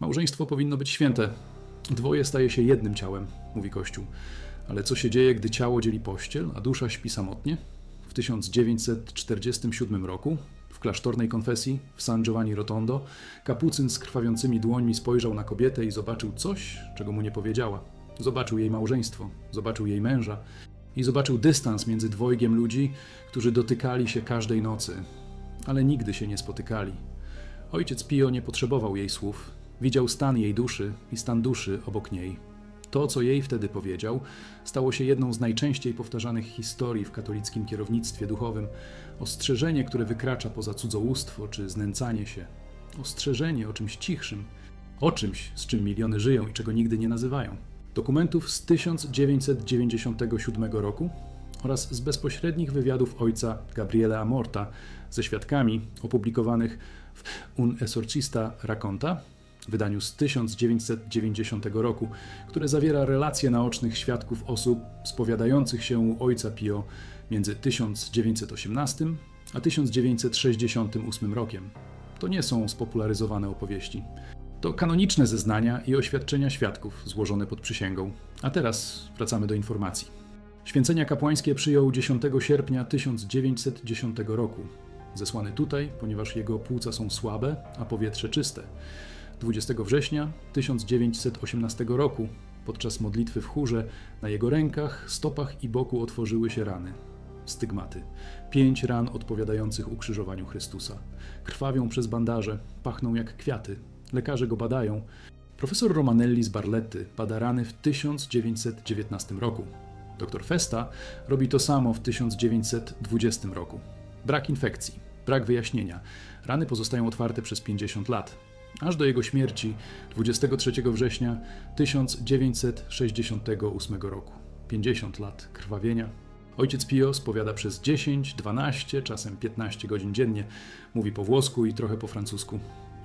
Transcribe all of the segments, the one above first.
Małżeństwo powinno być święte. Dwoje staje się jednym ciałem, mówi Kościół. Ale co się dzieje, gdy ciało dzieli pościel, a dusza śpi samotnie? W 1947 roku w klasztornej konfesji w San Giovanni Rotondo kapucyn z krwawiącymi dłońmi spojrzał na kobietę i zobaczył coś, czego mu nie powiedziała. Zobaczył jej małżeństwo, zobaczył jej męża i zobaczył dystans między dwojgiem ludzi, którzy dotykali się każdej nocy, ale nigdy się nie spotykali. Ojciec Pio nie potrzebował jej słów, widział stan jej duszy i stan duszy obok niej. To, co jej wtedy powiedział, stało się jedną z najczęściej powtarzanych historii w katolickim kierownictwie duchowym. Ostrzeżenie, które wykracza poza cudzołóstwo czy znęcanie się. Ostrzeżenie o czymś cichszym, o czymś, z czym miliony żyją i czego nigdy nie nazywają. Dokumentów z 1997 roku oraz z bezpośrednich wywiadów ojca Gabriela Amorta ze świadkami opublikowanych w Un Esorcista Raconta wydaniu z 1990 roku, które zawiera relacje naocznych świadków osób spowiadających się u ojca Pio między 1918 a 1968 rokiem. To nie są spopularyzowane opowieści. To kanoniczne zeznania i oświadczenia świadków złożone pod przysięgą. A teraz wracamy do informacji. Święcenia kapłańskie przyjął 10 sierpnia 1910 roku. Zesłany tutaj, ponieważ jego płuca są słabe, a powietrze czyste. 20 września 1918 roku, podczas modlitwy w chórze, na jego rękach, stopach i boku otworzyły się rany. Stygmaty. Pięć ran odpowiadających ukrzyżowaniu Chrystusa. Krwawią przez bandaże, pachną jak kwiaty. Lekarze go badają. Profesor Romanelli z Barletty bada rany w 1919 roku. Doktor Festa robi to samo w 1920 roku. Brak infekcji, brak wyjaśnienia. Rany pozostają otwarte przez 50 lat, aż do jego śmierci 23 września 1968 roku. 50 lat krwawienia. Ojciec Pio spowiada przez 10, 12, czasem 15 godzin dziennie. Mówi po włosku i trochę po francusku.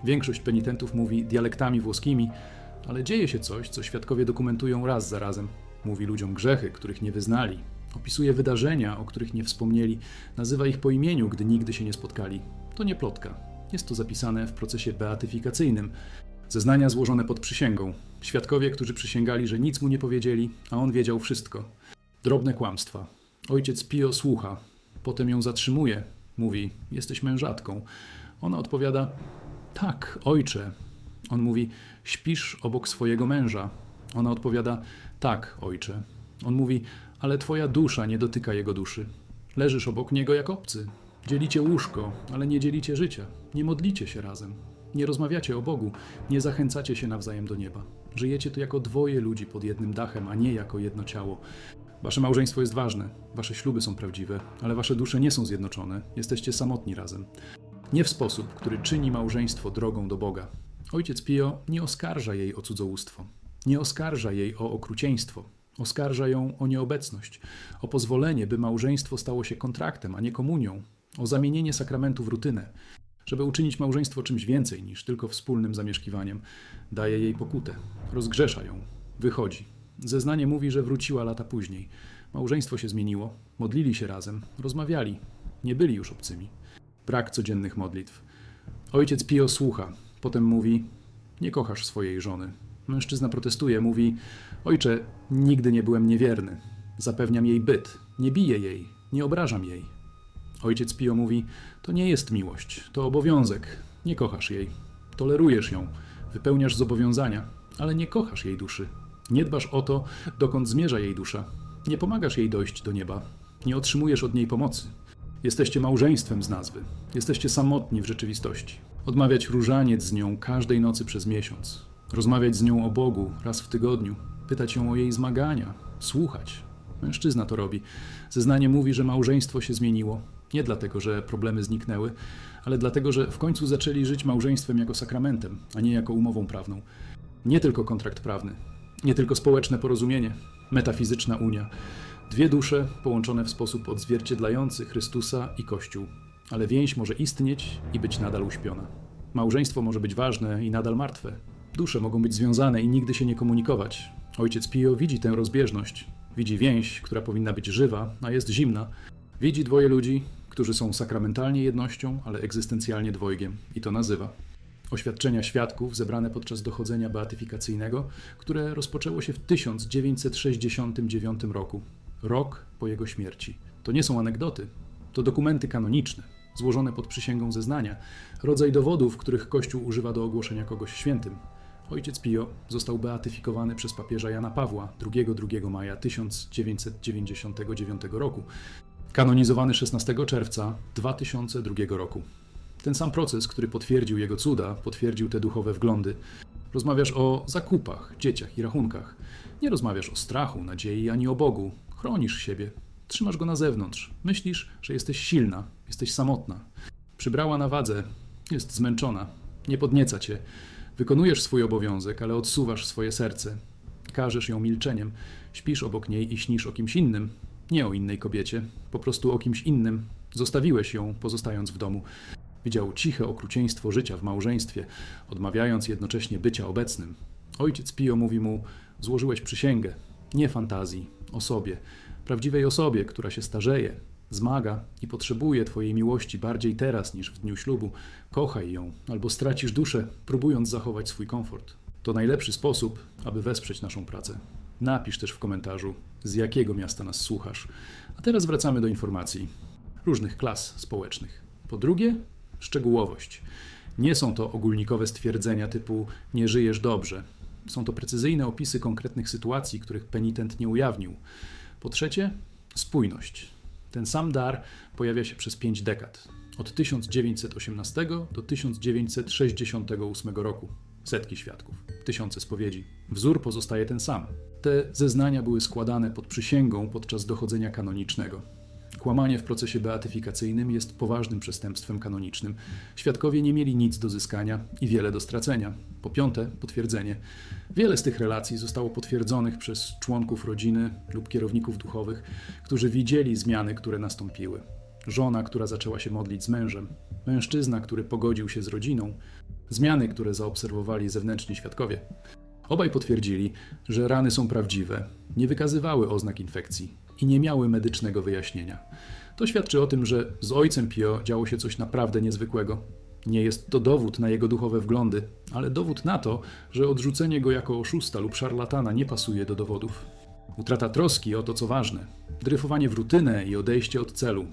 Większość penitentów mówi dialektami włoskimi, ale dzieje się coś, co świadkowie dokumentują raz za razem. Mówi ludziom grzechy, których nie wyznali. Opisuje wydarzenia, o których nie wspomnieli. Nazywa ich po imieniu, gdy nigdy się nie spotkali. To nie plotka. Jest to zapisane w procesie beatyfikacyjnym. Zeznania złożone pod przysięgą. Świadkowie, którzy przysięgali, że nic mu nie powiedzieli, a on wiedział wszystko. Drobne kłamstwa. Ojciec Pio słucha. Potem ją zatrzymuje. Mówi: Jesteś mężatką. Ona odpowiada: Tak, ojcze. On mówi: Śpisz obok swojego męża. Ona odpowiada: Tak, ojcze. On mówi: Ale twoja dusza nie dotyka jego duszy. Leżysz obok niego jak obcy. Dzielicie łóżko, ale nie dzielicie życia. Nie modlicie się razem. Nie rozmawiacie o Bogu. Nie zachęcacie się nawzajem do nieba. Żyjecie tu jako dwoje ludzi pod jednym dachem, a nie jako jedno ciało. Wasze małżeństwo jest ważne, wasze śluby są prawdziwe, ale wasze dusze nie są zjednoczone. Jesteście samotni razem. Nie w sposób, który czyni małżeństwo drogą do Boga. Ojciec Pio nie oskarża jej o cudzołóstwo. Nie oskarża jej o okrucieństwo. Oskarża ją o nieobecność, o pozwolenie, by małżeństwo stało się kontraktem, a nie komunią, o zamienienie sakramentu w rutynę. Żeby uczynić małżeństwo czymś więcej niż tylko wspólnym zamieszkiwaniem, daje jej pokutę, rozgrzesza ją, wychodzi. Zeznanie mówi, że wróciła lata później. Małżeństwo się zmieniło, modlili się razem, rozmawiali, nie byli już obcymi. Brak codziennych modlitw. Ojciec Pio słucha, potem mówi: Nie kochasz swojej żony. Mężczyzna protestuje, mówi: Ojcze, nigdy nie byłem niewierny. Zapewniam jej byt, nie biję jej, nie obrażam jej. Ojciec Pio mówi: To nie jest miłość, to obowiązek. Nie kochasz jej. Tolerujesz ją, wypełniasz zobowiązania, ale nie kochasz jej duszy. Nie dbasz o to, dokąd zmierza jej dusza. Nie pomagasz jej dojść do nieba. Nie otrzymujesz od niej pomocy. Jesteście małżeństwem z nazwy. Jesteście samotni w rzeczywistości. Odmawiać różaniec z nią każdej nocy przez miesiąc. Rozmawiać z nią o Bogu raz w tygodniu. Pytać ją o jej zmagania. Słuchać. Mężczyzna to robi. Zeznanie mówi, że małżeństwo się zmieniło. Nie dlatego, że problemy zniknęły, ale dlatego, że w końcu zaczęli żyć małżeństwem jako sakramentem, a nie jako umową prawną. Nie tylko kontrakt prawny, nie tylko społeczne porozumienie, metafizyczna unia. Dwie dusze połączone w sposób odzwierciedlający Chrystusa i Kościół. Ale więź może istnieć i być nadal uśpiona. Małżeństwo może być ważne i nadal martwe. Dusze mogą być związane i nigdy się nie komunikować. Ojciec Pio widzi tę rozbieżność. Widzi więź, która powinna być żywa, a jest zimna. Widzi dwoje ludzi, którzy są sakramentalnie jednością, ale egzystencjalnie dwojgiem i to nazywa. Oświadczenia świadków zebrane podczas dochodzenia beatyfikacyjnego, które rozpoczęło się w 1969 roku, rok po jego śmierci. To nie są anegdoty, to dokumenty kanoniczne, złożone pod przysięgą zeznania, rodzaj dowodów, których Kościół używa do ogłoszenia kogoś świętym. Ojciec Pio został beatyfikowany przez papieża Jana Pawła 2-2 maja 1999 roku, kanonizowany 16 czerwca 2002 roku. Ten sam proces, który potwierdził jego cuda, potwierdził te duchowe wglądy. Rozmawiasz o zakupach, dzieciach i rachunkach. Nie rozmawiasz o strachu, nadziei ani o Bogu. Chronisz siebie, trzymasz go na zewnątrz. Myślisz, że jesteś silna, jesteś samotna. Przybrała na wadze, jest zmęczona, nie podnieca cię. Wykonujesz swój obowiązek, ale odsuwasz swoje serce. Każesz ją milczeniem, śpisz obok niej i śnisz o kimś innym. Nie o innej kobiecie, po prostu o kimś innym. Zostawiłeś ją, pozostając w domu. Widział ciche okrucieństwo życia w małżeństwie, odmawiając jednocześnie bycia obecnym. Ojciec Pio mówi mu: Złożyłeś przysięgę, nie fantazji, osobie, prawdziwej osobie, która się starzeje, zmaga i potrzebuje Twojej miłości bardziej teraz niż w dniu ślubu. Kochaj ją, albo stracisz duszę, próbując zachować swój komfort. To najlepszy sposób, aby wesprzeć naszą pracę. Napisz też w komentarzu, z jakiego miasta nas słuchasz. A teraz wracamy do informacji różnych klas społecznych. Po drugie, szczegółowość. Nie są to ogólnikowe stwierdzenia typu nie żyjesz dobrze. Są to precyzyjne opisy konkretnych sytuacji, których penitent nie ujawnił. Po trzecie, spójność. Ten sam dar pojawia się przez pięć dekad. Od 1918 do 1968 roku. Setki świadków, tysiące spowiedzi. Wzór pozostaje ten sam. Te zeznania były składane pod przysięgą podczas dochodzenia kanonicznego. Kłamanie w procesie beatyfikacyjnym jest poważnym przestępstwem kanonicznym. Świadkowie nie mieli nic do zyskania i wiele do stracenia. Po piąte, potwierdzenie. Wiele z tych relacji zostało potwierdzonych przez członków rodziny lub kierowników duchowych, którzy widzieli zmiany, które nastąpiły. Żona, która zaczęła się modlić z mężem, mężczyzna, który pogodził się z rodziną, zmiany, które zaobserwowali zewnętrzni świadkowie. Obaj potwierdzili, że rany są prawdziwe, nie wykazywały oznak infekcji i nie miały medycznego wyjaśnienia. To świadczy o tym, że z ojcem Pio działo się coś naprawdę niezwykłego. Nie jest to dowód na jego duchowe wglądy, ale dowód na to, że odrzucenie go jako oszusta lub szarlatana nie pasuje do dowodów. Utrata troski o to, co ważne, dryfowanie w rutynę i odejście od celu.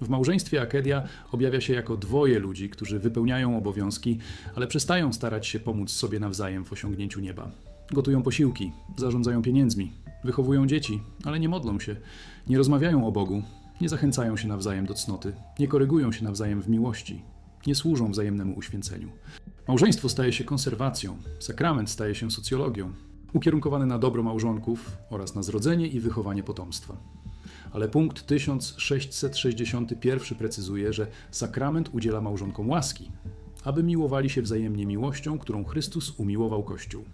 W małżeństwie Akedia objawia się jako dwoje ludzi, którzy wypełniają obowiązki, ale przestają starać się pomóc sobie nawzajem w osiągnięciu nieba. Gotują posiłki, zarządzają pieniędzmi, wychowują dzieci, ale nie modlą się, nie rozmawiają o Bogu, nie zachęcają się nawzajem do cnoty, nie korygują się nawzajem w miłości, nie służą wzajemnemu uświęceniu. Małżeństwo staje się konserwacją, sakrament staje się socjologią, ukierunkowany na dobro małżonków oraz na zrodzenie i wychowanie potomstwa. Ale punkt 1661 precyzuje, że sakrament udziela małżonkom łaski, aby miłowali się wzajemnie miłością, którą Chrystus umiłował Kościół.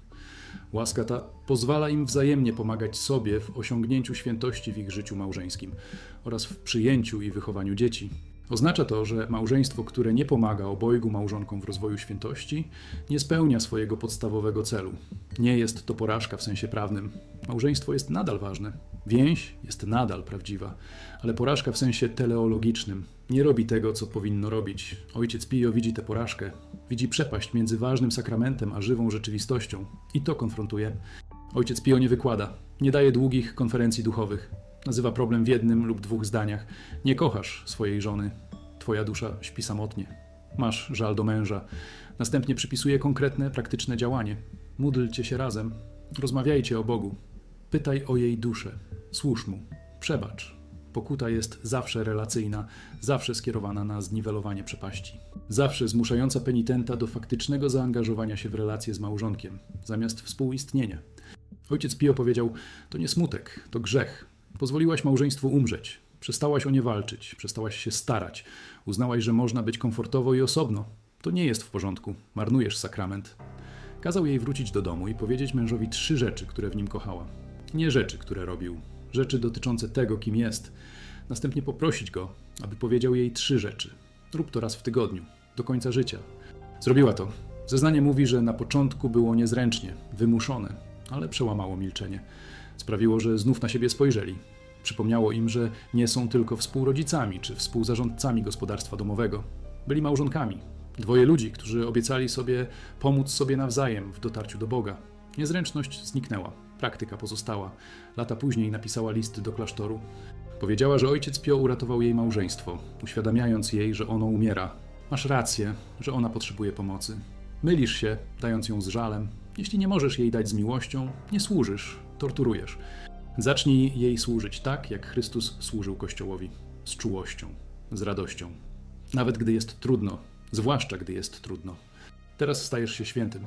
Łaska ta pozwala im wzajemnie pomagać sobie w osiągnięciu świętości w ich życiu małżeńskim oraz w przyjęciu i wychowaniu dzieci. Oznacza to, że małżeństwo, które nie pomaga obojgu małżonkom w rozwoju świętości, nie spełnia swojego podstawowego celu. Nie jest to porażka w sensie prawnym. Małżeństwo jest nadal ważne. Więź jest nadal prawdziwa, ale porażka w sensie teleologicznym nie robi tego, co powinno robić. Ojciec Pio widzi tę porażkę, widzi przepaść między ważnym sakramentem a żywą rzeczywistością i to konfrontuje. Ojciec Pio nie wykłada, nie daje długich konferencji duchowych, nazywa problem w jednym lub dwóch zdaniach. Nie kochasz swojej żony, twoja dusza śpi samotnie. Masz żal do męża. Następnie przypisuje konkretne, praktyczne działanie. Módlcie się razem, rozmawiajcie o Bogu, pytaj o jej duszę, służ mu, przebacz. Pokuta jest zawsze relacyjna, zawsze skierowana na zniwelowanie przepaści. Zawsze zmuszająca penitenta do faktycznego zaangażowania się w relacje z małżonkiem, zamiast współistnienia. Ojciec Pio powiedział: To nie smutek, to grzech. Pozwoliłaś małżeństwu umrzeć. Przestałaś o nie walczyć, przestałaś się starać. Uznałaś, że można być komfortowo i osobno. To nie jest w porządku. Marnujesz sakrament. Kazał jej wrócić do domu i powiedzieć mężowi trzy rzeczy, które w nim kochała. Nie rzeczy, które robił, rzeczy dotyczące tego, kim jest. Następnie poprosić go, aby powiedział jej trzy rzeczy. Rób to raz w tygodniu, do końca życia. Zrobiła to. Zeznanie mówi, że na początku było niezręcznie, wymuszone, ale przełamało milczenie. Sprawiło, że znów na siebie spojrzeli. Przypomniało im, że nie są tylko współrodzicami czy współzarządcami gospodarstwa domowego. Byli małżonkami, Dwoje ludzi, którzy obiecali sobie pomóc sobie nawzajem w dotarciu do Boga. Niezręczność zniknęła, praktyka pozostała. Lata później napisała list do klasztoru. Powiedziała, że ojciec Pio uratował jej małżeństwo, uświadamiając jej, że ono umiera. Masz rację, że ona potrzebuje pomocy. Mylisz się, dając ją z żalem. Jeśli nie możesz jej dać z miłością, nie służysz, torturujesz. Zacznij jej służyć tak, jak Chrystus służył Kościołowi z czułością, z radością. Nawet gdy jest trudno, zwłaszcza gdy jest trudno. Teraz stajesz się świętym.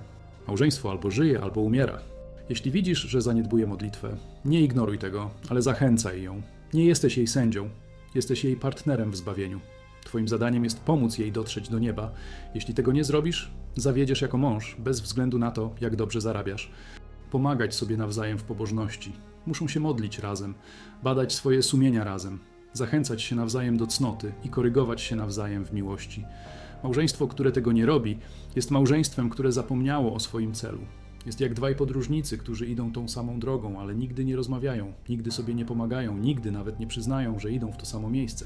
Małżeństwo albo żyje, albo umiera. Jeśli widzisz, że zaniedbuje modlitwę, nie ignoruj tego, ale zachęcaj ją. Nie jesteś jej sędzią, jesteś jej partnerem w zbawieniu. Twoim zadaniem jest pomóc jej dotrzeć do nieba. Jeśli tego nie zrobisz, zawiedziesz jako mąż, bez względu na to, jak dobrze zarabiasz. Pomagać sobie nawzajem w pobożności. Muszą się modlić razem, badać swoje sumienia razem, zachęcać się nawzajem do cnoty i korygować się nawzajem w miłości. Małżeństwo, które tego nie robi, jest małżeństwem, które zapomniało o swoim celu. Jest jak dwaj podróżnicy, którzy idą tą samą drogą, ale nigdy nie rozmawiają, nigdy sobie nie pomagają, nigdy nawet nie przyznają, że idą w to samo miejsce.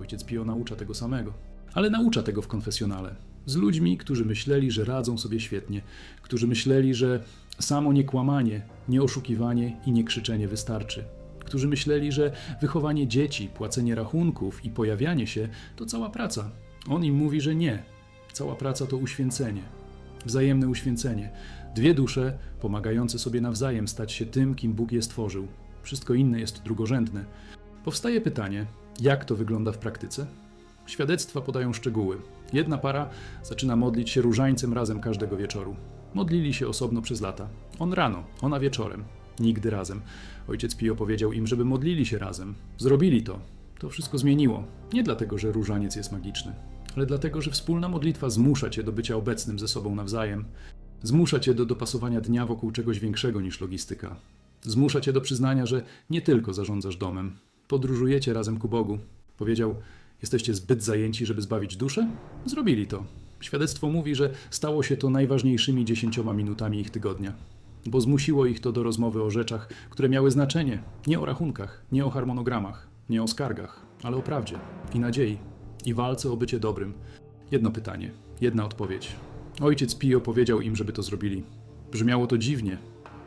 Ojciec Pio naucza tego samego. Ale naucza tego w konfesjonale. Z ludźmi, którzy myśleli, że radzą sobie świetnie, którzy myśleli, że samo niekłamanie, nieoszukiwanie i niekrzyczenie wystarczy. Którzy myśleli, że wychowanie dzieci, płacenie rachunków i pojawianie się to cała praca. On im mówi, że nie. Cała praca to uświęcenie. Wzajemne uświęcenie. Dwie dusze pomagające sobie nawzajem stać się tym, kim Bóg je stworzył. Wszystko inne jest drugorzędne. Powstaje pytanie, jak to wygląda w praktyce? Świadectwa podają szczegóły. Jedna para zaczyna modlić się różańcem razem każdego wieczoru. Modlili się osobno przez lata. On rano, ona wieczorem. Nigdy razem. Ojciec Pio powiedział im, żeby modlili się razem. Zrobili to. To wszystko zmieniło. Nie dlatego, że różaniec jest magiczny, ale dlatego, że wspólna modlitwa zmusza cię do bycia obecnym ze sobą nawzajem. Zmusza cię do dopasowania dnia wokół czegoś większego niż logistyka. Zmusza cię do przyznania, że nie tylko zarządzasz domem. Podróżujecie razem ku Bogu. Powiedział, jesteście zbyt zajęci, żeby zbawić duszę? Zrobili to. Świadectwo mówi, że stało się to najważniejszymi dziesięcioma minutami ich tygodnia, bo zmusiło ich to do rozmowy o rzeczach, które miały znaczenie. Nie o rachunkach, nie o harmonogramach, nie o skargach, ale o prawdzie i nadziei i walce o bycie dobrym. Jedno pytanie, jedna odpowiedź. Ojciec Pio powiedział im, żeby to zrobili. Brzmiało to dziwnie,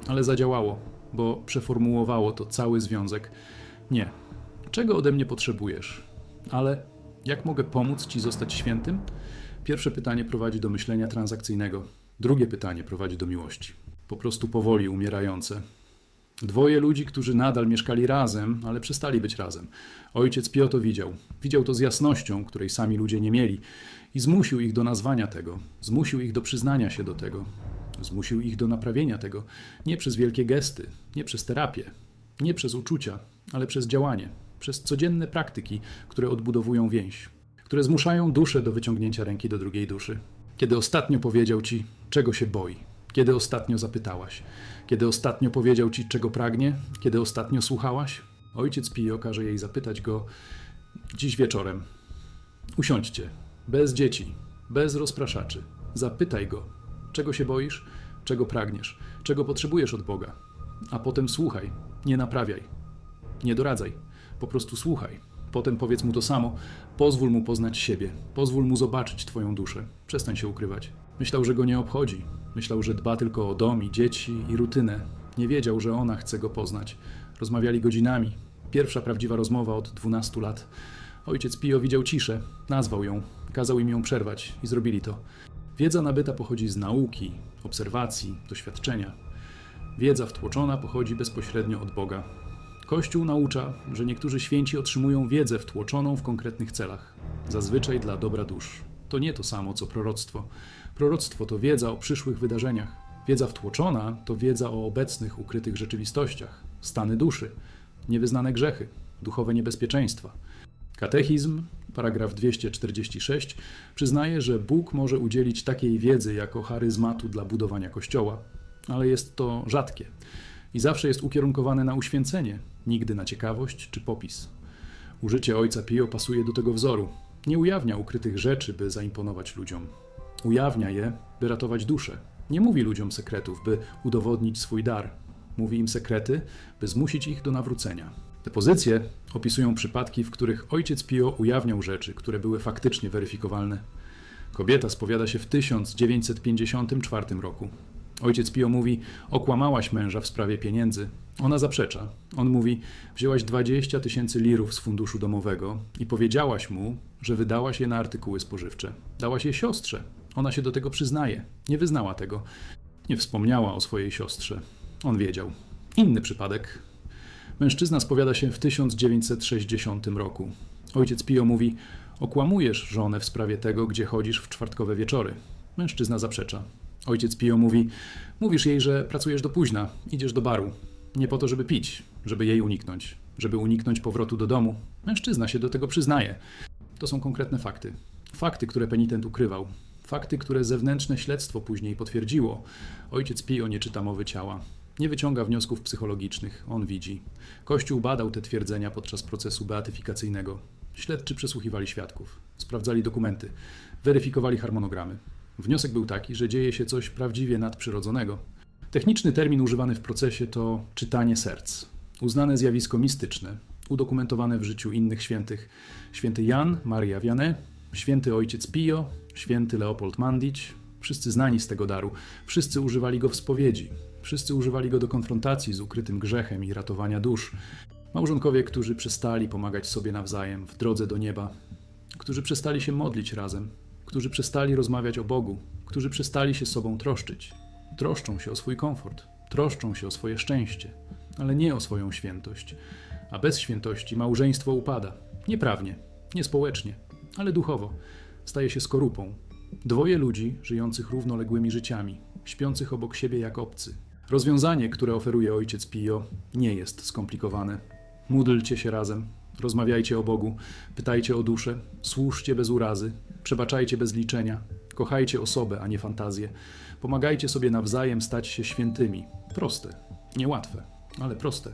ale zadziałało, bo przeformułowało to cały związek. Nie. Czego ode mnie potrzebujesz? Ale jak mogę pomóc ci zostać świętym? Pierwsze pytanie prowadzi do myślenia transakcyjnego. Drugie pytanie prowadzi do miłości. Po prostu powoli umierające. Dwoje ludzi, którzy nadal mieszkali razem, ale przestali być razem. Ojciec Pio to widział. Widział to z jasnością, której sami ludzie nie mieli. I zmusił ich do nazwania tego. Zmusił ich do przyznania się do tego. Zmusił ich do naprawienia tego. Nie przez wielkie gesty, nie przez terapię, nie przez uczucia, ale przez działanie. Przez codzienne praktyki, które odbudowują więź. Które zmuszają duszę do wyciągnięcia ręki do drugiej duszy. Kiedy ostatnio powiedział ci, czego się boi. Kiedy ostatnio zapytałaś? Kiedy ostatnio powiedział ci, czego pragnie? Kiedy ostatnio słuchałaś? Ojciec Pio każe jej zapytać go dziś wieczorem. Usiądźcie, bez dzieci, bez rozpraszaczy. Zapytaj go, czego się boisz, czego pragniesz, czego potrzebujesz od Boga. A potem słuchaj, nie naprawiaj, nie doradzaj, po prostu słuchaj. Potem powiedz mu to samo, pozwól mu poznać siebie, pozwól mu zobaczyć Twoją duszę. Przestań się ukrywać. Myślał, że go nie obchodzi. Myślał, że dba tylko o dom i dzieci i rutynę. Nie wiedział, że ona chce go poznać. Rozmawiali godzinami. Pierwsza prawdziwa rozmowa od 12 lat. Ojciec Pio widział ciszę, nazwał ją, kazał im ją przerwać i zrobili to. Wiedza nabyta pochodzi z nauki, obserwacji, doświadczenia. Wiedza wtłoczona pochodzi bezpośrednio od Boga. Kościół naucza, że niektórzy święci otrzymują wiedzę wtłoczoną w konkretnych celach, zazwyczaj dla dobra dusz. To nie to samo co proroctwo. Proroctwo to wiedza o przyszłych wydarzeniach. Wiedza wtłoczona to wiedza o obecnych, ukrytych rzeczywistościach, stany duszy, niewyznane grzechy, duchowe niebezpieczeństwa. Katechizm, paragraf 246, przyznaje, że Bóg może udzielić takiej wiedzy jako charyzmatu dla budowania Kościoła, ale jest to rzadkie i zawsze jest ukierunkowane na uświęcenie, nigdy na ciekawość czy popis. Użycie ojca Pio pasuje do tego wzoru. Nie ujawnia ukrytych rzeczy, by zaimponować ludziom. Ujawnia je, by ratować duszę. Nie mówi ludziom sekretów, by udowodnić swój dar. Mówi im sekrety, by zmusić ich do nawrócenia. Te pozycje opisują przypadki, w których ojciec Pio ujawniał rzeczy, które były faktycznie weryfikowalne. Kobieta spowiada się w 1954 roku. Ojciec Pio mówi: Okłamałaś męża w sprawie pieniędzy. Ona zaprzecza. On mówi: Wzięłaś 20 tysięcy lirów z funduszu domowego i powiedziałaś mu, że wydałaś je na artykuły spożywcze. Dałaś je siostrze. Ona się do tego przyznaje. Nie wyznała tego. Nie wspomniała o swojej siostrze. On wiedział. Inny przypadek. Mężczyzna spowiada się w 1960 roku. Ojciec Pio mówi: Okłamujesz żonę w sprawie tego, gdzie chodzisz w czwartkowe wieczory. Mężczyzna zaprzecza. Ojciec Pio mówi: Mówisz jej, że pracujesz do późna, idziesz do baru. Nie po to, żeby pić, żeby jej uniknąć, żeby uniknąć powrotu do domu. Mężczyzna się do tego przyznaje. To są konkretne fakty. Fakty, które penitent ukrywał. Fakty, które zewnętrzne śledztwo później potwierdziło. Ojciec Pio nie czyta mowy ciała. Nie wyciąga wniosków psychologicznych, on widzi. Kościół badał te twierdzenia podczas procesu beatyfikacyjnego. Śledczy przesłuchiwali świadków, sprawdzali dokumenty, weryfikowali harmonogramy. Wniosek był taki, że dzieje się coś prawdziwie nadprzyrodzonego. Techniczny termin używany w procesie to czytanie serc. Uznane zjawisko mistyczne, udokumentowane w życiu innych świętych. Święty Jan, Maria Vianney, święty ojciec Pio, święty Leopold Mandić, wszyscy znani z tego daru, wszyscy używali go w spowiedzi, wszyscy używali go do konfrontacji z ukrytym grzechem i ratowania dusz. Małżonkowie, którzy przestali pomagać sobie nawzajem w drodze do nieba, którzy przestali się modlić razem, którzy przestali rozmawiać o Bogu, którzy przestali się sobą troszczyć. Troszczą się o swój komfort, troszczą się o swoje szczęście, ale nie o swoją świętość. A bez świętości małżeństwo upada. Nie prawnie, nie społecznie, ale duchowo. Staje się skorupą. Dwoje ludzi żyjących równoległymi życiami, śpiących obok siebie jak obcy. Rozwiązanie, które oferuje ojciec Pio, nie jest skomplikowane. Módlcie się razem, rozmawiajcie o Bogu, pytajcie o duszę, służcie bez urazy, przebaczajcie bez liczenia, kochajcie osobę, a nie fantazję, pomagajcie sobie nawzajem stać się świętymi. Proste, niełatwe, ale proste.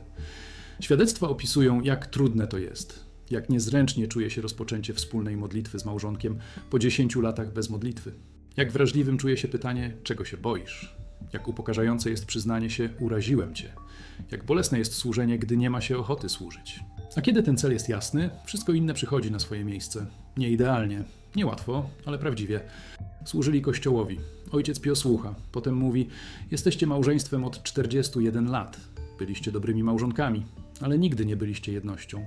Świadectwa opisują, jak trudne to jest, jak niezręcznie czuje się rozpoczęcie wspólnej modlitwy z małżonkiem po 10 latach bez modlitwy. Jak wrażliwym czuje się pytanie, czego się boisz? Jak upokarzające jest przyznanie się, uraziłem cię. Jak bolesne jest służenie, gdy nie ma się ochoty służyć. A kiedy ten cel jest jasny, wszystko inne przychodzi na swoje miejsce. Nie idealnie, niełatwo, ale prawdziwie. Służyli Kościołowi. Ojciec Pio słucha. Potem mówi: Jesteście małżeństwem od 41 lat. Byliście dobrymi małżonkami, ale nigdy nie byliście jednością.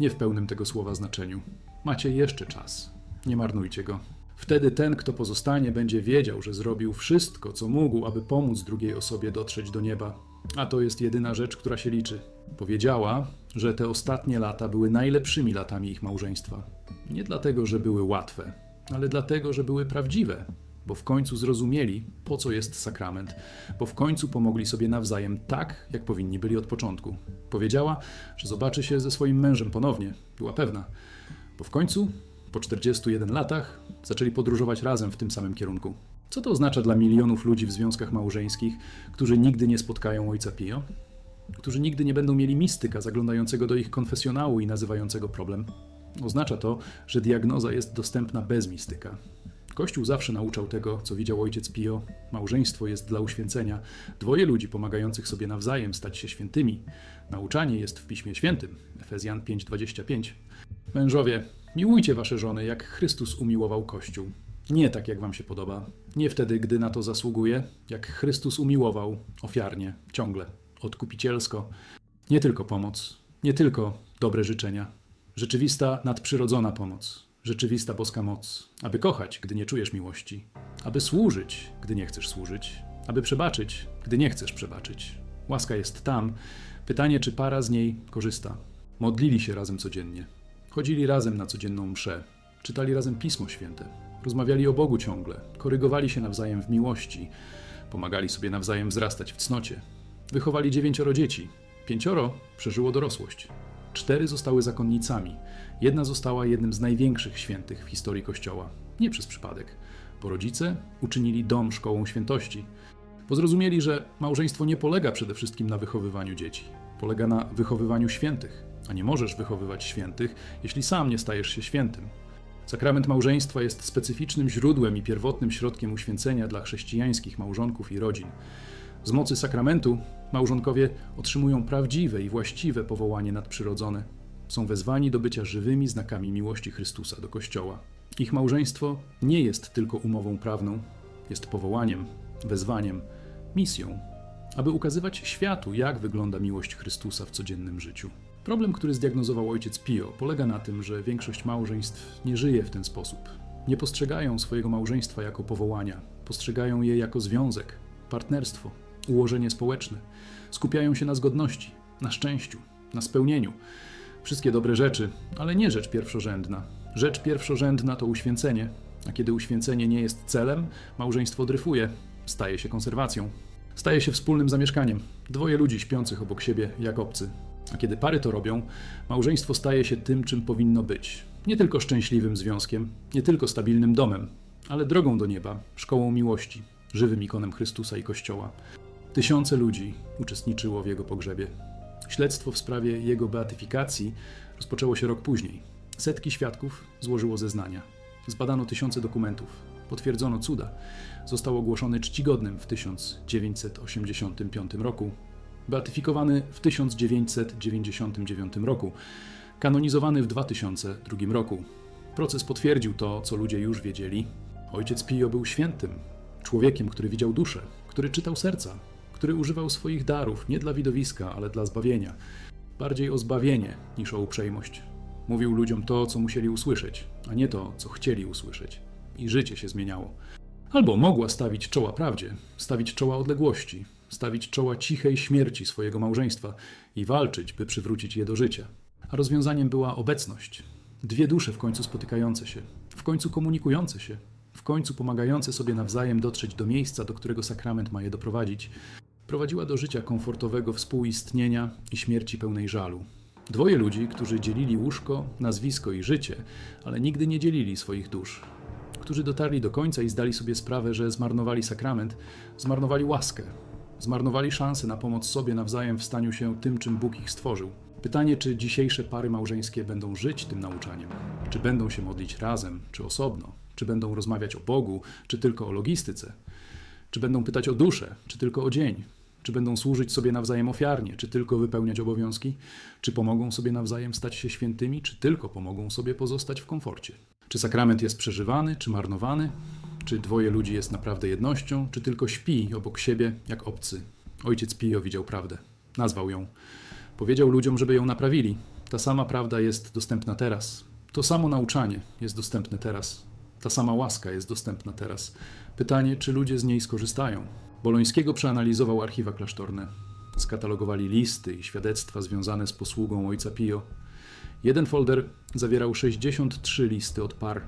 Nie w pełnym tego słowa znaczeniu. Macie jeszcze czas. Nie marnujcie go. Wtedy ten, kto pozostanie, będzie wiedział, że zrobił wszystko, co mógł, aby pomóc drugiej osobie dotrzeć do nieba. A to jest jedyna rzecz, która się liczy. Powiedziała, że te ostatnie lata były najlepszymi latami ich małżeństwa. Nie dlatego, że były łatwe, ale dlatego, że były prawdziwe, bo w końcu zrozumieli, po co jest sakrament, bo w końcu pomogli sobie nawzajem tak, jak powinni byli od początku. Powiedziała, że zobaczy się ze swoim mężem ponownie, była pewna, bo w końcu, po 41 latach, zaczęli podróżować razem w tym samym kierunku. Co to oznacza dla milionów ludzi w związkach małżeńskich, którzy nigdy nie spotkają ojca Pio? Którzy nigdy nie będą mieli mistyka zaglądającego do ich konfesjonału i nazywającego problem? Oznacza to, że diagnoza jest dostępna bez mistyka. Kościół zawsze nauczał tego, co widział ojciec Pio. Małżeństwo jest dla uświęcenia. Dwoje ludzi pomagających sobie nawzajem stać się świętymi. Nauczanie jest w Piśmie Świętym. Efezjan 5:25. Mężowie, miłujcie wasze żony, jak Chrystus umiłował Kościół. Nie tak, jak wam się podoba. Nie wtedy, gdy na to zasługuje, jak Chrystus umiłował, ofiarnie, ciągle, odkupicielsko. Nie tylko pomoc, nie tylko dobre życzenia. Rzeczywista, nadprzyrodzona pomoc, rzeczywista boska moc, aby kochać, gdy nie czujesz miłości, aby służyć, gdy nie chcesz służyć, aby przebaczyć, gdy nie chcesz przebaczyć. Łaska jest tam. Pytanie, czy para z niej korzysta. Modlili się razem codziennie. Chodzili razem na codzienną mszę. Czytali razem Pismo Święte. Rozmawiali o Bogu ciągle. Korygowali się nawzajem w miłości. Pomagali sobie nawzajem wzrastać w cnocie. Wychowali dziewięcioro dzieci. Pięcioro przeżyło dorosłość. Cztery zostały zakonnicami. Jedna została jednym z największych świętych w historii Kościoła. Nie przez przypadek, bo rodzice uczynili dom szkołą świętości. Bo zrozumieli, że małżeństwo nie polega przede wszystkim na wychowywaniu dzieci. Polega na wychowywaniu świętych. A nie możesz wychowywać świętych, jeśli sam nie stajesz się świętym. Sakrament małżeństwa jest specyficznym źródłem i pierwotnym środkiem uświęcenia dla chrześcijańskich małżonków i rodzin. Z mocy sakramentu małżonkowie otrzymują prawdziwe i właściwe powołanie nadprzyrodzone. Są wezwani do bycia żywymi znakami miłości Chrystusa do Kościoła. Ich małżeństwo nie jest tylko umową prawną, jest powołaniem, wezwaniem, misją, aby ukazywać światu, jak wygląda miłość Chrystusa w codziennym życiu. Problem, który zdiagnozował ojciec Pio, polega na tym, że większość małżeństw nie żyje w ten sposób. Nie postrzegają swojego małżeństwa jako powołania, postrzegają je jako związek, partnerstwo, ułożenie społeczne. Skupiają się na zgodności, na szczęściu, na spełnieniu. Wszystkie dobre rzeczy, ale nie rzecz pierwszorzędna. Rzecz pierwszorzędna to uświęcenie, a kiedy uświęcenie nie jest celem, małżeństwo dryfuje, staje się konserwacją. Staje się wspólnym zamieszkaniem. Dwoje ludzi śpiących obok siebie jak obcy. A kiedy pary to robią, małżeństwo staje się tym, czym powinno być. Nie tylko szczęśliwym związkiem, nie tylko stabilnym domem, ale drogą do nieba, szkołą miłości, żywym ikonem Chrystusa i Kościoła. Tysiące ludzi uczestniczyło w jego pogrzebie. Śledztwo w sprawie jego beatyfikacji rozpoczęło się rok później. Setki świadków złożyło zeznania. Zbadano tysiące dokumentów. Potwierdzono cuda. Został ogłoszony czcigodnym w 1985 roku. Beatyfikowany w 1999 roku. Kanonizowany w 2002 roku. Proces potwierdził to, co ludzie już wiedzieli. Ojciec Pio był świętym, człowiekiem, który widział duszę, który czytał serca, który używał swoich darów nie dla widowiska, ale dla zbawienia. Bardziej o zbawienie niż o uprzejmość. Mówił ludziom to, co musieli usłyszeć, a nie to, co chcieli usłyszeć. I życie się zmieniało. Albo mogła stawić czoła prawdzie, stawić czoła odległości, stawić czoła cichej śmierci swojego małżeństwa i walczyć, by przywrócić je do życia. A rozwiązaniem była obecność. Dwie dusze w końcu spotykające się, w końcu komunikujące się, w końcu pomagające sobie nawzajem dotrzeć do miejsca, do którego sakrament ma je doprowadzić, prowadziła do życia komfortowego współistnienia i śmierci pełnej żalu. Dwoje ludzi, którzy dzielili łóżko, nazwisko i życie, ale nigdy nie dzielili swoich dusz. Którzy dotarli do końca i zdali sobie sprawę, że zmarnowali sakrament, zmarnowali łaskę, zmarnowali szansę na pomoc sobie nawzajem w staniu się tym, czym Bóg ich stworzył. Pytanie, czy dzisiejsze pary małżeńskie będą żyć tym nauczaniem? Czy będą się modlić razem, czy osobno? Czy będą rozmawiać o Bogu, czy tylko o logistyce? Czy będą pytać o duszę, czy tylko o dzień? Czy będą służyć sobie nawzajem ofiarnie, czy tylko wypełniać obowiązki? Czy pomogą sobie nawzajem stać się świętymi, czy tylko pomogą sobie pozostać w komforcie? Czy sakrament jest przeżywany, czy marnowany? Czy dwoje ludzi jest naprawdę jednością, czy tylko śpi obok siebie jak obcy? Ojciec Pio widział prawdę. Nazwał ją. Powiedział ludziom, żeby ją naprawili. Ta sama prawda jest dostępna teraz. To samo nauczanie jest dostępne teraz. Ta sama łaska jest dostępna teraz. Pytanie, czy ludzie z niej skorzystają? Bolońskiego przeanalizował archiwa klasztorne. Skatalogowali listy i świadectwa związane z posługą ojca Pio. Jeden folder zawierał 63 listy od par,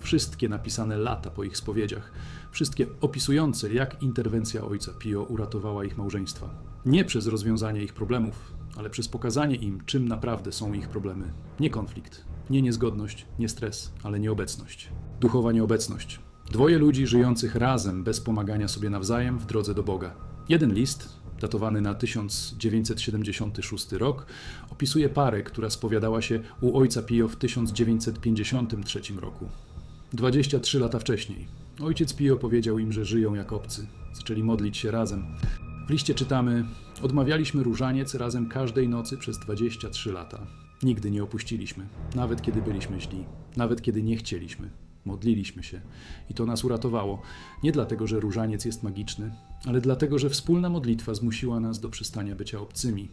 wszystkie napisane lata po ich spowiedziach, wszystkie opisujące, jak interwencja ojca Pio uratowała ich małżeństwa. Nie przez rozwiązanie ich problemów, ale przez pokazanie im, czym naprawdę są ich problemy. Nie konflikt, nie niezgodność, nie stres, ale nieobecność. Duchowa nieobecność. Dwoje ludzi żyjących razem bez pomagania sobie nawzajem w drodze do Boga. Jeden list, datowany na 1976 rok, opisuje parę, która spowiadała się u ojca Pio w 1953 roku. 23 lata wcześniej. Ojciec Pio powiedział im, że żyją jak obcy. Zaczęli modlić się razem. W liście czytamy: Odmawialiśmy różaniec razem każdej nocy przez 23 lata. Nigdy nie opuściliśmy, nawet kiedy byliśmy źli, nawet kiedy nie chcieliśmy. Modliliśmy się i to nas uratowało. Nie dlatego, że różaniec jest magiczny, ale dlatego, że wspólna modlitwa zmusiła nas do przestania bycia obcymi,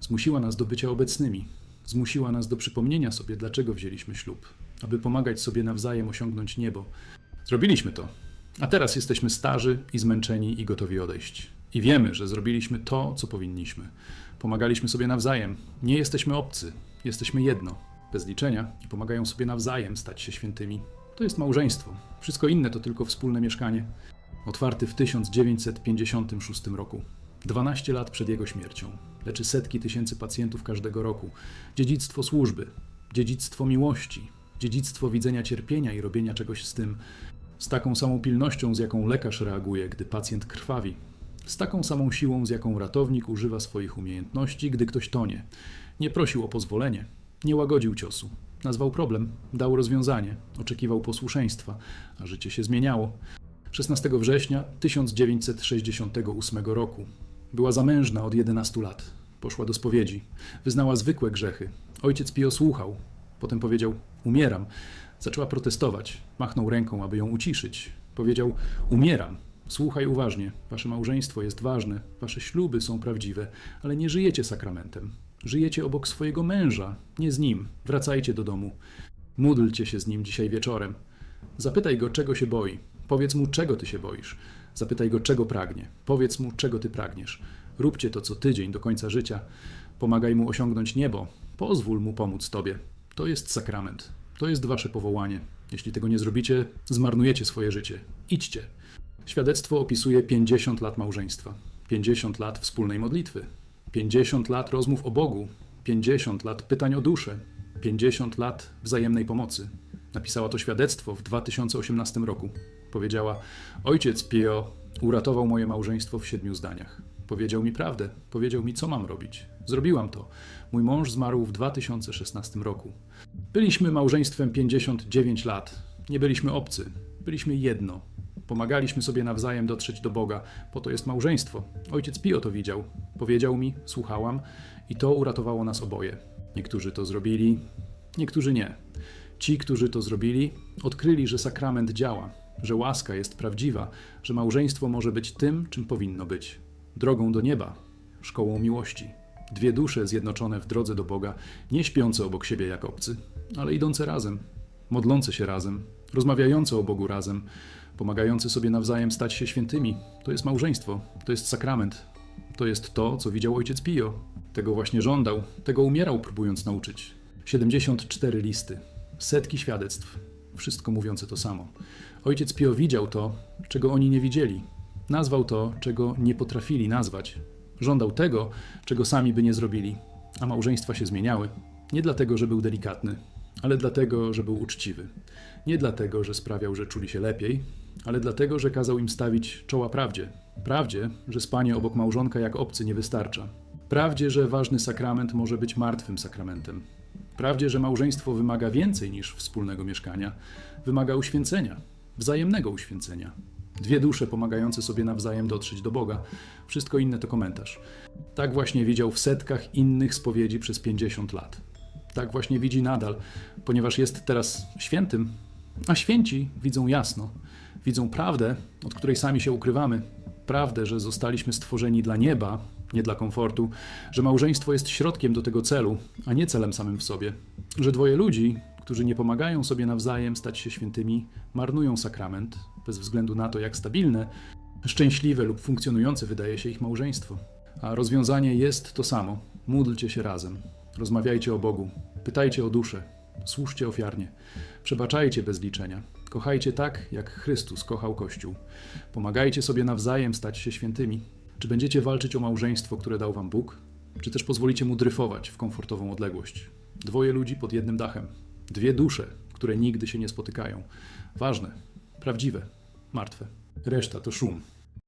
zmusiła nas do bycia obecnymi, zmusiła nas do przypomnienia sobie, dlaczego wzięliśmy ślub, aby pomagać sobie nawzajem osiągnąć niebo. Zrobiliśmy to, a teraz jesteśmy starzy i zmęczeni i gotowi odejść. I wiemy, że zrobiliśmy to, co powinniśmy. Pomagaliśmy sobie nawzajem. Nie jesteśmy obcy, jesteśmy jedno, bez liczenia i pomagają sobie nawzajem stać się świętymi. To jest małżeństwo. Wszystko inne to tylko wspólne mieszkanie. Otwarty w 1956 roku. 12 lat przed jego śmiercią. Leczy setki tysięcy pacjentów każdego roku. Dziedzictwo służby, dziedzictwo miłości, dziedzictwo widzenia cierpienia i robienia czegoś z tym. Z taką samą pilnością, z jaką lekarz reaguje, gdy pacjent krwawi. Z taką samą siłą, z jaką ratownik używa swoich umiejętności, gdy ktoś tonie. Nie prosił o pozwolenie, nie łagodził ciosu. Nazwał problem, dał rozwiązanie, oczekiwał posłuszeństwa, a życie się zmieniało. 16 września 1968 roku. Była zamężna od 11 lat. Poszła do spowiedzi. Wyznała zwykłe grzechy. Ojciec Pio słuchał. Potem powiedział: Umieram. Zaczęła protestować. Machnął ręką, aby ją uciszyć. Powiedział: Umieram. Słuchaj uważnie. Wasze małżeństwo jest ważne, wasze śluby są prawdziwe, ale nie żyjecie sakramentem. Żyjecie obok swojego męża, nie z nim. Wracajcie do domu. Módlcie się z nim dzisiaj wieczorem. Zapytaj go, czego się boi. Powiedz mu, czego ty się boisz. Zapytaj go, czego pragnie. Powiedz mu, czego ty pragniesz. Róbcie to co tydzień do końca życia. Pomagaj mu osiągnąć niebo. Pozwól mu pomóc tobie. To jest sakrament. To jest wasze powołanie. Jeśli tego nie zrobicie, zmarnujecie swoje życie. Idźcie. Świadectwo opisuje 50 lat małżeństwa, 50 lat wspólnej modlitwy, 50 lat rozmów o Bogu, 50 lat pytań o duszę, 50 lat wzajemnej pomocy. Napisała to świadectwo w 2018 roku. Powiedziała: Ojciec Pio uratował moje małżeństwo w siedmiu zdaniach. Powiedział mi prawdę, powiedział mi, co mam robić. Zrobiłam to. Mój mąż zmarł w 2016 roku. Byliśmy małżeństwem 59 lat. Nie byliśmy obcy, byliśmy jedno. Pomagaliśmy sobie nawzajem dotrzeć do Boga, po to jest małżeństwo. Ojciec Pio to widział. Powiedział mi, słuchałam i to uratowało nas oboje. Niektórzy to zrobili, niektórzy nie. Ci, którzy to zrobili, odkryli, że sakrament działa, że łaska jest prawdziwa, że małżeństwo może być tym, czym powinno być drogą do nieba, szkołą miłości. Dwie dusze zjednoczone w drodze do Boga, nie śpiące obok siebie jak obcy, ale idące razem, modlące się razem, rozmawiające o Bogu razem, pomagające sobie nawzajem stać się świętymi. To jest małżeństwo, to jest sakrament. To jest to, co widział ojciec Pio. Tego właśnie żądał, tego umierał, próbując nauczyć. 74 listy, setki świadectw, wszystko mówiące to samo. Ojciec Pio widział to, czego oni nie widzieli. Nazwał to, czego nie potrafili nazwać. Żądał tego, czego sami by nie zrobili. A małżeństwa się zmieniały. Nie dlatego, że był delikatny, ale dlatego, że był uczciwy. Nie dlatego, że sprawiał, że czuli się lepiej, ale dlatego, że kazał im stawić czoła prawdzie. Prawdzie, że spanie obok małżonka jak obcy nie wystarcza. Prawdzie, że ważny sakrament może być martwym sakramentem. Prawdzie, że małżeństwo wymaga więcej niż wspólnego mieszkania, wymaga uświęcenia, wzajemnego uświęcenia. Dwie dusze pomagające sobie nawzajem dotrzeć do Boga. Wszystko inne to komentarz. Tak właśnie widział w setkach innych spowiedzi przez 50 lat. Tak właśnie widzi nadal, ponieważ jest teraz świętym, a święci widzą jasno. Widzą prawdę, od której sami się ukrywamy. Prawdę, że zostaliśmy stworzeni dla nieba, nie dla komfortu, że małżeństwo jest środkiem do tego celu, a nie celem samym w sobie. Że dwoje ludzi, którzy nie pomagają sobie nawzajem stać się świętymi, marnują sakrament, bez względu na to, jak stabilne, szczęśliwe lub funkcjonujące wydaje się ich małżeństwo. A rozwiązanie jest to samo: módlcie się razem, rozmawiajcie o Bogu, pytajcie o duszę, służcie ofiarnie, przebaczajcie bez liczenia, kochajcie tak, jak Chrystus kochał Kościół, pomagajcie sobie nawzajem stać się świętymi. Czy będziecie walczyć o małżeństwo, które dał wam Bóg, czy też pozwolicie mu dryfować w komfortową odległość? Dwoje ludzi pod jednym dachem, dwie dusze, które nigdy się nie spotykają. Ważne, prawdziwe, martëve. Reshta të shumë.